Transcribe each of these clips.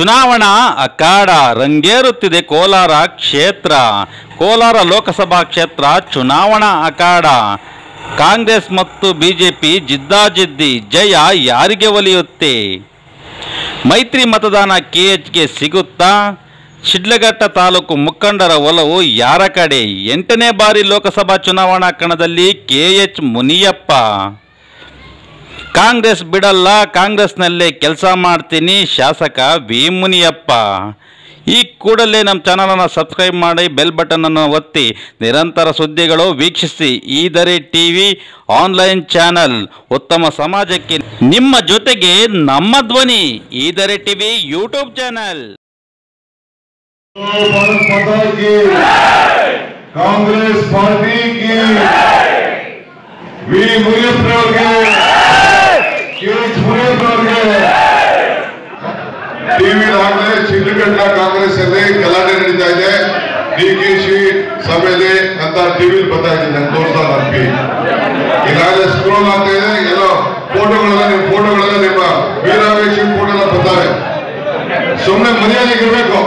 ಚುನಾವಣಾ ಅಖಾಡ ರಂಗೇರುತ್ತಿದೆ ಕೋಲಾರ ಕ್ಷೇತ್ರ. ಕೋಲಾರ ಲೋಕಸಭಾ ಕ್ಷೇತ್ರ ಚುನಾವಣಾ ಅಖಾಡ. ಕಾಂಗ್ರೆಸ್ ಮತ್ತು ಬಿಜೆಪಿ ಜಿದ್ದಾಜಿದ್ದಿ, ಜಯ ಯಾರಿಗೆ ಒಲಿಯುತ್ತೆ? ಮೈತ್ರಿ ಮತದಾನ ಕೆಎಚ್ಗೆ ಸಿಗುತ್ತಾ? ಶಿಡ್ಲಘಟ್ಟ ತಾಲೂಕು ಮುಖಂಡರ ಒಲವು ಯಾರ ಕಡೆ? ಎಂಟನೇ ಬಾರಿ ಲೋಕಸಭಾ ಚುನಾವಣಾ ಕಣದಲ್ಲಿ ಕೆಎಚ್ ಮುನಿಯಪ್ಪ. ಕಾಂಗ್ರೆಸ್ ಬಿಡಲ್ಲ, ಕಾಂಗ್ರೆಸ್ನಲ್ಲೇ ಕೆಲಸ ಮಾಡ್ತೀನಿ, ಶಾಸಕ ವಿ. ಮುನಿಯಪ್ಪ. ಈ ಕೂಡಲೇ ನಮ್ಮ ಚಾನಲನ್ನು ಸಬ್ಸ್ಕ್ರೈಬ್ ಮಾಡಿ, ಬೆಲ್ ಬಟನನ್ನು ಒತ್ತಿ, ನಿರಂತರ ಸುದ್ದಿಗಳು ವೀಕ್ಷಿಸಿ. Eedare T V online channel. ಉತ್ತಮ ಸಮಾಜಕ್ಕೆ ನಿಮ್ಮ ಜೊತೆಗೆ ನಮ್ಮ ಧ್ವನಿ. Eedare T V YouTube channel. Congress party ಟಿವಿಲಾಗಲೇ Shidlaghatta Congress ಅಲ್ಲಿ ಗಲಾಟೆ ನಡೀತಾ ಇದೆ. ಡಿ ಕೆ ಶಿ ಸಭೆಯಲ್ಲಿ ಅಂತ ಟಿವಿಲಿ ಬರ್ತಾ ಇದ್ದೀನಿ ನಾನು ತೋರಿಸ್ತಾ ನಂಬಿ ಈಗಾಗಲೇ ಸ್ಕ್ರೋಲ್ ಆಗ್ತಾ ಇದೆ, ಎಲ್ಲೋ ಫೋಟೋಗಳೆಲ್ಲ ನಿಮ್ಮ ಫೋಟೋಗಳೆಲ್ಲ ನಿಮ್ಮ ವೀರಾವೇಶಿ ಫೋಟೋ ಎಲ್ಲ ಬರ್ತಾವೆ ಸುಮ್ಮನೆ ಮನೆಯಲ್ಲಿ ಇರಬೇಕು.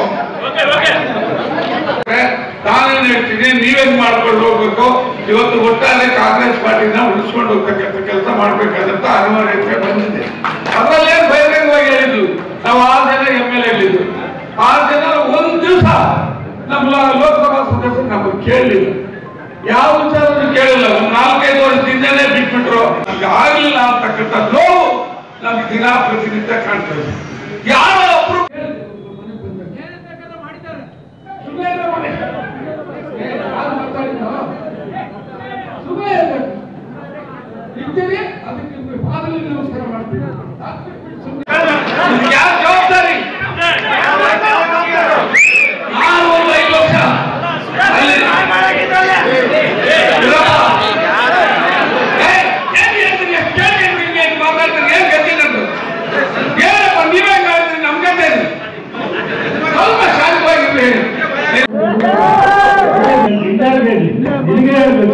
ನಾನೇನ್ ಹೇಳ್ತೀನಿ ನೀವೇನ್ ಮಾಡ್ಕೊಂಡು ಹೋಗ್ಬೇಕು? ಇವತ್ತು ಒಟ್ಟಾರೆ ಕಾಂಗ್ರೆಸ್ ಪಾರ್ಟಿನ ಉಳಿಸ್ಕೊಂಡು ಹೋಗ್ತಕ್ಕಂಥ ಕೆಲಸ ಮಾಡ್ಬೇಕಾದಂತ ಅನಿವಾರ್ಯತೆ ಬಂದಿದೆ ಯಾವ ವಿಚಾರವನ್ನು ಕೇಳಿಲ್ಲ. ಒಂದು ನಾಲ್ಕೈದು ವರ್ಷದಿಂದಲೇ ಬಿಟ್ಬಿಟ್ರು. ನಮ್ಗೆ ಆಗ್ಲಿಲ್ಲ ಅಂತಕ್ಕಂಥ ನೋವು ನಮ್ಗೆ ದಿನ ಪ್ರತಿನಿತ್ಯ ಕಾಣ್ತದೆ. ಯಾರೋ ಒಬ್ರು ನಮಸ್ಕಾರ ಜವಾಬ್ದಾರಿ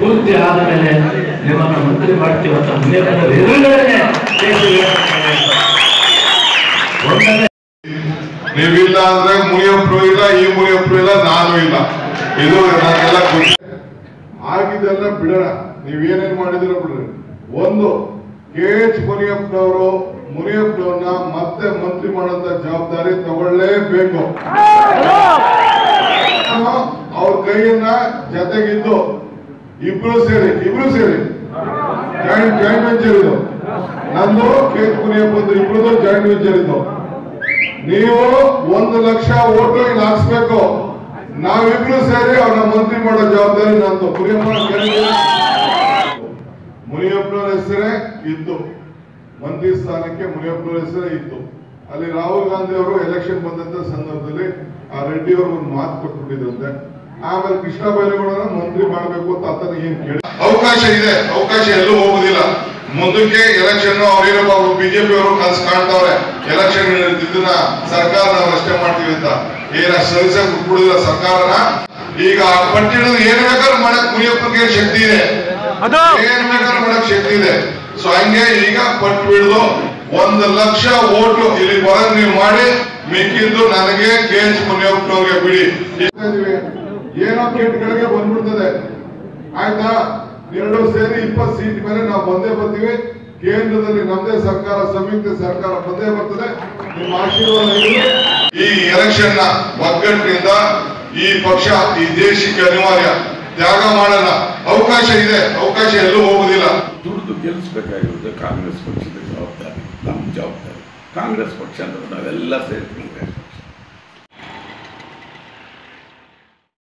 ಪೂರ್ತಿ ಆದ ಮೇಲೆ ನಿಮ್ಮನ್ನು ಮಂತ್ರಿ ಮಾಡ್ತೀವಿ ಅಂತ ನೀವಿಲ್ಲ ಅಂದ್ರೆ ಮುನಿಯಪ್ಪರು ಇಲ್ಲ ಈ ಮುನಿಯಪ್ಪರು ಇಲ್ಲ ನಾನು ಇಲ್ಲ. ಇದು ನನಗೆಲ್ಲ ಖುಷಿ ಆಗಿದ್ದೆಲ್ಲ ಬಿಡೋಣ. ನೀವೇನೇನ್ ಮಾಡಿದಿರ ಬಿಡ್ರಿ. ಒಂದು ಕೆ ಎಚ್ ಮುನಿಯಪ್ಪನವರು ಮುನಿಯಪ್ಪನವ್ರನ್ನ ಮತ್ತೆ ಮಂತ್ರಿ ಮಾಡೋಂತ ಜವಾಬ್ದಾರಿ ತಗೊಳ್ಳೇಬೇಕು. ಅವ್ರ ಕೈಯನ್ನ ಜೊತೆಗಿದ್ದು ಇಬ್ರು ಸೇರಿ ಇಬ್ರು ಸೇರಿ. ಜಾಯಿಂಟ್ ಜಾಯಿಂಟ್ ವೆಂಚರ್ ಇದು. ನಂದು ಕೆ ಕುನಿಯಪ್ಪ ಇಬ್ರದ್ದು ಜಾಯಿಂಟ್ ವೆಂಚರ್ ಇದು. ನೀವು ಒಂದು ಲಕ್ಷ ಓಟು ಇಲ್ಲಿ ಹಾಕ್ಸ್ಬೇಕು ನಾವಿಬ್ರು ಸೇರಿ ಅವ್ರನ್ನ ಮಂತ್ರಿ ಮಾಡೋ ಜವಾಬ್ದಾರಿ ನಂದು. ಮುನಿಯಪ್ಪನ ಮುನಿಯಪ್ಪನವ್ರ ಹೆಸರೇ ಇತ್ತು ಮಂತ್ರಿ ಸ್ಥಾನಕ್ಕೆ ಮುನಿಯಪ್ಪನವ್ರ ಹೆಸರೇ ಇತ್ತು ಅಲ್ಲಿ ರಾಹುಲ್ ಗಾಂಧಿ ಅವರು ಎಲೆಕ್ಷನ್ ಬಂದಂತ ಸಂದರ್ಭದಲ್ಲಿ ಆ ರೆಡ್ಡಿ ಅವರು ಒಂದು ಮಾತು ಕೊಟ್ಬಿಟ್ಟಿದ್ರಂತೆ. ಆಮೇಲೆ ಕೃಷ್ಣ ಬೈರೇಗೌಡನ ಮಂತ್ರಿ ಮಾಡಬೇಕು ಅಂತ ಏನ್ ಕೇಳಿ? ಅವಕಾಶ ಇದೆ ಅವಕಾಶ ಎಲ್ಲೂ ಹೋಗುದಿಲ್ಲ. ಮುಂದಕ್ಕೆ ಎಲೆಕ್ಷನ್ ಅವ್ರೇನಪ್ಪ ಅವರು ಬಿಜೆಪಿ ಅವರು ಕನಸು ಕಾಣ್ತಾವ್ರೆ. ಎಲೆಕ್ಷನ್ ಇದನ್ನ ಸರ್ಕಾರ ನಾವು ಅಷ್ಟೇ ಮಾಡ್ತೀವಿ ಅಂತ. ಏನ ಸರಿಸಕ್ ಬಿಡುದಿಲ್ಲ ಸರ್ಕಾರನ. ಈಗ ಆ ಪಟ್ಟಿಣದ ಏನ್ ಬೇಕಾದ್ರೂ ಮಾಡಕ್ ಮುನಿಯಪ್ಪನಿಗೆ ಶಕ್ತಿ ಇದೆ. ಏನ್ ಬೇಕಾದ್ರೂ ಮಾಡಕ್ ಶಕ್ತಿ ಇದೆ. ಸೊ ಹಂಗೆ ಈಗ ಪಟ್ಟು ಬಿಡುದು ಒಂದು ಲಕ್ಷ ಓಟು ಇಲ್ಲಿ ಬರಂಗ್ ನೀವು ಮಾಡಿ ಮಿಕ್ಕಿದ್ದು ನನಗೆ ಕೆ ಎಚ್ ಮುನಿಯಪ್ಪನವ್ರಿಗೆ ಬಿಡಿ. ಏನೋ ಕೇಟ್ಗಳಿಗೆ ಬಂದ್ಬಿಡ್ತದೆ. ಆಯ್ತಾ? ಎರಡು ಸೇರಿ ಇಪ್ಪತ್ತು ಸೀಟ್ ಮೇಲೆ ನಾವು ಬಂದೇ ಬರ್ತೀವಿ. ಕೇಂದ್ರದಲ್ಲಿ ನಮ್ದೇ ಸರ್ಕಾರ ಸಂಯುಕ್ತ ಸರ್ಕಾರ ಬಂದೇ ಬರ್ತದೆ. ನಿಮ್ಮ ಆಶೀರ್ವಾದ. ಈ ಎಲೆಕ್ಷನ್ನ ಒಗ್ಗಟ್ಟಿನಿಂದ ಈ ಪಕ್ಷ ಈ ದೇಶಕ್ಕೆ ಅನಿವಾರ್ಯ. ತ್ಯಾಗ ಮಾಡಲ್ಲ. ಅವಕಾಶ ಇದೆ. ಅವಕಾಶ ಎಲ್ಲೂ ಹೋಗುದಿಲ್ಲ. ದುಡಿದು ಗೆಲ್ಲಿಸಬೇಕಾಗಿರೋದು ಕಾಂಗ್ರೆಸ್ ಪಕ್ಷದ ಜವಾಬ್ದಾರಿ ನಮ್ಮ ಜವಾಬ್ದಾರಿ. ಕಾಂಗ್ರೆಸ್ ಪಕ್ಷ ಅಂದ್ರೆ ನಾವೆಲ್ಲ ಸೇರ್ತೀವಿ